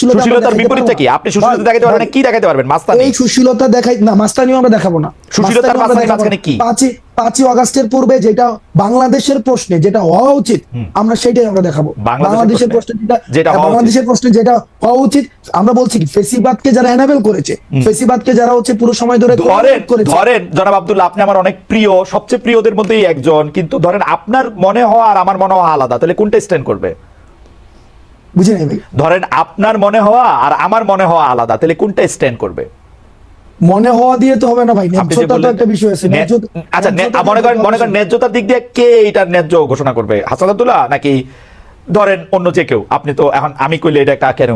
সুশীলতা সুশীলতার কি? আপনি সুশীলতা দেখাতে পারবেন কি দেখাতে পারবেন? মাস্তানি। এই সুশীলতা দেখাই না মাস্তানিও আমরা দেখাবো না। সুশীলতার মাস্তানিও আমরা মাঝখানে কি? পাঁচই পাঁচই অগাস্টের পূর্বে যেটা বাংলাদেশের প্রশ্নে যেটা হওয়া উচিত আমরা সেটাই আমরা দেখাবো। বাংলাদেশের প্রশ্নে যেটা বাংলাদেশের প্রশ্নে যেটা হওয়া উচিত আমরা বলছি কি ফেসিবাদকে যারা এনাবেল করেছে ফেসিবাদকে যারা হচ্ছে পুরো সময় ধরে ধরেন ধরেন জনাব আব্দুল্লাহ আপনি আমার অনেক প্রিয় সবচেয়ে প্রিয়দের মধ্যেই একজন কিন্তু ধরেন আপনার মনে হওয়া আর আমার মনে হওয়া আলাদা তাহলে কোনটা স্ট্যান্ড করবে? বুঝি নাই ভাই। ধরেন আপনার মনে হওয়া আর আমার মনে হওয়া আলাদা তাহলে কোনটা স্ট্যান্ড করবে? মনে হওয়া দিয়ে তো হবে না ভাই ন্যায্যতা একটা বিষয় আছে আচ্ছা মনে করেন মনে করেন ন্যায্যতার দিক দিয়ে কে এটার ন্যায্য ঘোষণা করবে? হাসান আব্দুল্লাহ নাকি ধরেন অন্য যে কেউ? আপনি তো এখন আমি কইলে এটা একটা কেন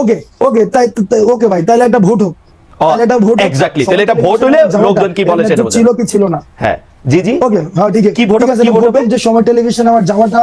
ওকে ওকে তাই ওকে ভাই তাহলে একটা ভোট হোক। তাহলে একটা ভোট exactly, তাহলে এটা ভোট হলে লোকজন কি বলে সেটা ছিল কি ছিল না। হ্যাঁ। জি জি। ওকে হ্যাঁ ঠিক আছে কি ভোট কি ভোট ভোট হবে? যে সময় টেলিভিশন আমার যাওয়াটা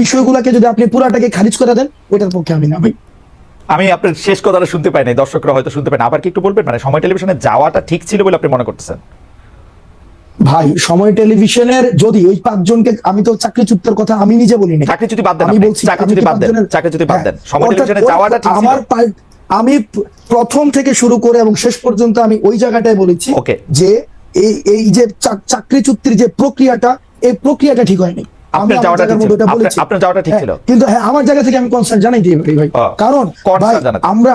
বিষয়গুলোকে যদি আপনি পুরাটাকে খারিজ করে দেন ওটার পক্ষে আমি না ভাই। আমি আপনার শেষ কথাটা শুনতে পাই নাই দর্শকরা হয়তো শুনতে পাই না। আবার কি একটু বলবেন? মানে সময় টেলিভিশনে যাওয়াটা ঠিক ছিল বলে আপনি মনে করতেছেন? ভাই সময় টেলিভিশনের যদি ওই পাঁচজনকে আমি তো চাকরিচ্যুতের কথা আমি নিজে বলি না চাকরি যদি বাদ দেন আমি বলছি চাকরি কি বাদ দেন, চাকরি যদি বাদ হ্যাঁ, দেন, সময় টেলিভিশনে যাওয়াটা ঠিক। আমার আমি প্রথম থেকে শুরু করে এবং শেষ পর্যন্ত আমি ওই জায়গাটায় বলেছি. যে এই এই যে চাক- চাকরি চুক্তির যে প্রক্রিয়াটা এই প্রক্রিয়াটা ঠিক হয়নি। আপনার যাওয়াটা। আপনার- যাওয়াটা ঠিক হ্যাঁ, ছিল। কিন্তু হ্যাঁ আমার জায়গা থেকে আমি কনসার্ন জানাই দিই ভাই কারণ আমরা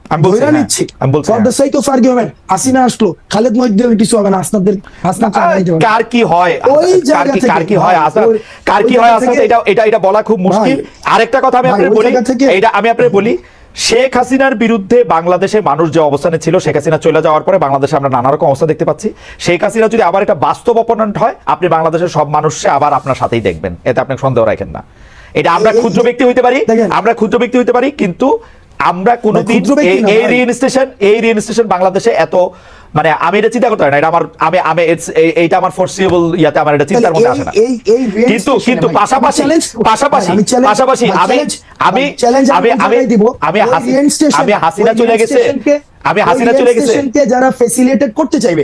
আমি বলছি, হ্যাঁ। নিচ্ছি। আমি বলছি, ফর দ্য হ্যাঁ। সেক অফ আর্গুমেন্ট হাসিনা আসলো খালেদ মহিউদ্দিনের কিছু হবে না হাসনাদের হাসনাদ চালায় যাবে না। কার কি হয়? ওই জায়গা থেকে, কার কি হয়? ভাই, কার কি হয় জায়গা এটা এটা এটা বলা খুব মুশকিল। আরেকটা কথা আমি আপনাকে বলি এটা আমি আপনাকে বলি শেখ হাসিনার বিরুদ্ধে বাংলাদেশের মানুষ যে অবস্থানে ছিল শেখ হাসিনা চলে যাওয়ার পরে বাংলাদেশে আমরা নানা রকম অবস্থা দেখতে পাচ্ছি। শেখ হাসিনা যদি আবার একটা বাস্তব অপোনেন্ট হয় আপনি বাংলাদেশের সব মানুষকে আবার আপনার সাথেই দেখবেন। এতে আপনি সন্দেহ রাখেন না। এটা আমরা ক্ষুদ্র ব্যক্তি হইতে পারি আমরা ক্ষুদ্র ব্যক্তি হইতে পারি কিন্তু আমরা কোনোদিন এই- না, এই। রিইনস্টেশন এই রিইনস্টেশন বাংলাদেশে এত মানে আমি এটা চিন্তা করতে পারি না এটা আমার আমি আমি এইটা আমার ফোরসিয়েবল ইয়াতে আমার এটা চিন্তার মধ্যে আসে না কিন্তু কিন্তু পাশাপাশি পাশাপাশি পাশাপাশি আমি আমি আমি আমি আমি দিব। আমি হাসি- আমি হাসিনা চলে গেছে আমি হাসিনা চলে গেছে যারা ফেসিলিটেট করতে চাইবে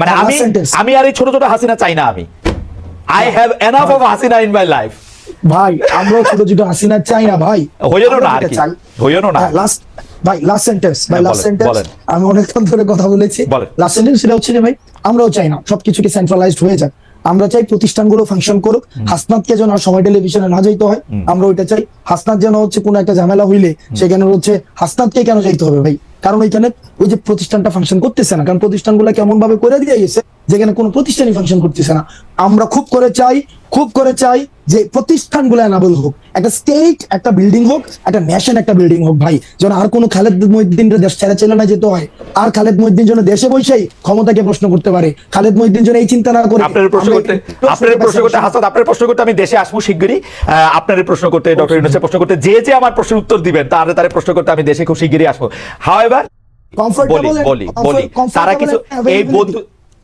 মানে আমি আমি আর এই ছোট ছোট হাসিনা চাই না আমি। I have enough of Hasina in my life ভাই আমরাও ছোট ছোট হাসিনা চাই না ভাই। হইও না আর কি। হইল হইও না। লাস্ট ভাই লাস্ট সেন্টেন্স ভাই হ্যাঁ, লাস্ট সেন্টেন্স আমি অনেকক্ষণ ধরে কথা বলেছি। লাস্ট সেন্টেন্স সেটা হচ্ছে যে ভাই আমরাও চাই না। সবকিছু কি সেন্ট্রালাইজড হয়ে যাক। আমরা চাই প্রতিষ্ঠানগুলো ফাংশন করুক। হাসনাতকে যেন আর সময় টেলিভিশনে না যাইতে হয় আমরা ওইটা চাই। হাসনাত যেন হচ্ছে কোনো একটা ঝামেলা হইলে সেখানে হচ্ছে হাসনাতকে কেন যাইতে হবে ভাই? কারণ ওইখানে ওই যে প্রতিষ্ঠানটা ফাংশন করতেছে না কারণ প্রতিষ্ঠানগুলো কেমন ভাবে করে দিয়ে গেছে যেখানে কোনো প্রতিষ্ঠানই ফাংশন করতেছে না। আমরা খুব করে চাই খুব করে চাই যে প্রতিষ্ঠানগুলো এনাবল হোক। একটা স্টেট একটা বিল্ডিং হোক একটা ন্যাশন একটা বিল্ডিং হোক ভাই। যেন আর কোনো খালেদ মহিদ্দিন দেশ ছেড়ে ছেলে না যেতে হয়। আর খালেদ মহিদ্দিন যেন দেশে বসেই ক্ষমতাকে প্রশ্ন করতে পারে। খালেদ মহিদ্দিন যেন এই চিন্তা না করে। আপনার প্রশ্ন করতে আপনার প্রশ্ন করতে হাসাদ আপনার প্রশ্ন করতে আমি দেশে আসব শিগগিরই। আপনার প্রশ্ন করতে ডক্টর ইউনুসের প্রশ্ন করতে যে যে আমার প্রশ্নের উত্তর দিবেন তার তার প্রশ্ন করতে আমি দেশে খুব শিগগিরই আসব। হাওয়েভার বলি বলি বলি তারা কিছু এই বন্ধু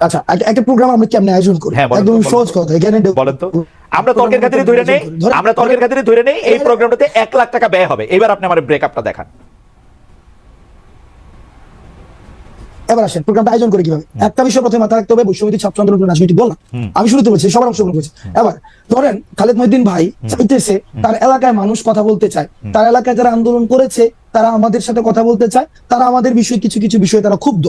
আচ্ছা একটা- প্রোগ্রাম আমরা কেমনে আয়োজন করি? হ্যাঁ, একদম সহজ কথা এখানে বলেন তো। আমরা তর্কের খাতিরে ধরে নেই। আমরা তর্কের খাতিরে ধরে নেই এই প্রোগ্রামটাতে এক লাখ টাকা ব্যয় হবে। এবার আপনি আমার ব্রেকআপটা দেখান। এবার আসেন প্রোগ্রামটা আয়োজন করে কীভাবে? একটা বিষয় প্রথমে মাথায় রাখতে হবে ছাত্র আন্দোলন রাজনীতি বললাম। আমি শুরুতে বলছি সবার অংশগ্রহণ করেছে। এবার ধরেন খালেদ মহিদ্দিন ভাই চাইতেছে তার এলাকায় মানুষ কথা বলতে চায়। তার এলাকায় যারা আন্দোলন করেছে তারা আমাদের সাথে কথা বলতে চায়। তারা আমাদের বিষয়ে কিছু কিছু বিষয়ে তারা ক্ষুব্ধ।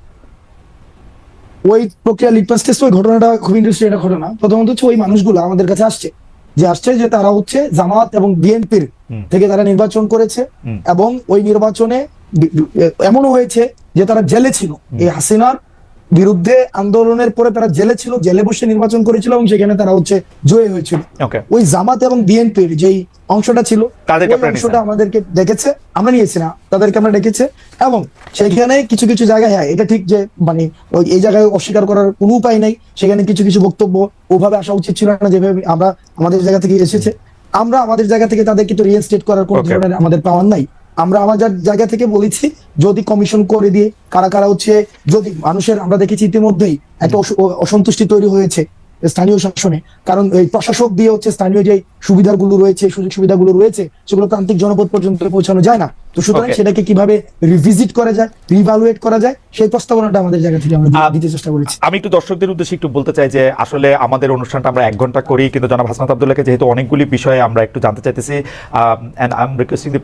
ওই প্রক্রিয়া লিটমাস টেস্ট ওই ঘটনাটা খুব ইন্টারেস্টিং একটা ঘটনা। প্রথমত হচ্ছে ওই মানুষগুলো আমাদের কাছে আসছে। যে আসছে যে তারা হচ্ছে জামাত এবং বিএনপির থেকে তারা নির্বাচন করেছে এবং ওই নির্বাচনে এমনও হয়েছে যে তারা জেলে ছিল। এই হাসিনার বিরুদ্ধে আন্দোলনের পরে তারা জেলে ছিল জেলে বসে নির্বাচন করেছিল এবং সেখানে তারা হচ্ছে জয়ী হয়েছিল। ওই জামাত এবং বিএনপির যেই অংশটা ছিল অংশটা আমাদেরকে ডেকেছে আমরা নিয়েছি না তাদেরকে আমরা ডেকেছে এবং সেখানে কিছু কিছু জায়গায় হ্যাঁ এটা ঠিক যে মানে ওই এই জায়গায় অস্বীকার করার কোনো উপায় নাই সেখানে কিছু কিছু বক্তব্য ওভাবে আসা উচিত ছিল না যেভাবে আমরা আমাদের জায়গা থেকে এসেছে। আমরা আমাদের জায়গা থেকে তাদেরকে তো রিয়েনস্টেট করার কোনো ধরনের আমাদের পাওয়ার নাই। আমরা আমাদের জায়গা থেকে বলেছি যদি কমিশন করে দিয়ে কারা কারা হচ্ছে যদি মানুষের আমরা দেখেছি ইতিমধ্যেই একটা অসন্তুষ্টি তৈরি হয়েছে স্থানীয় শাসনে। কারণ এই প্রশাসক দিয়ে হচ্ছে স্থানীয় যে সুবিধাগুলো রয়েছে সুযোগ সুবিধাগুলো রয়েছে সেগুলো প্রান্তিক জনপদ পর্যন্ত পৌঁছানো যায় না। তো সুতরাং সেটাকে কীভাবে রিভিজিট করা যায় রিভালুয়েট করা যায় সেই প্রস্তাবনাটা আমাদের জায়গা থেকে আমরা দিতে চেষ্টা করেছি। আমি একটু দর্শকদের উদ্দেশ্যে একটু বলতে চাই যে আসলে আমাদের অনুষ্ঠানটা আমরা এক ঘণ্টা করি কিন্তু জনাব হাসনাত আবদুল্লাহকে যেহেতু অনেকগুলি বিষয়ে আমরা একটু জানতে চাইতেছি and I am requesting the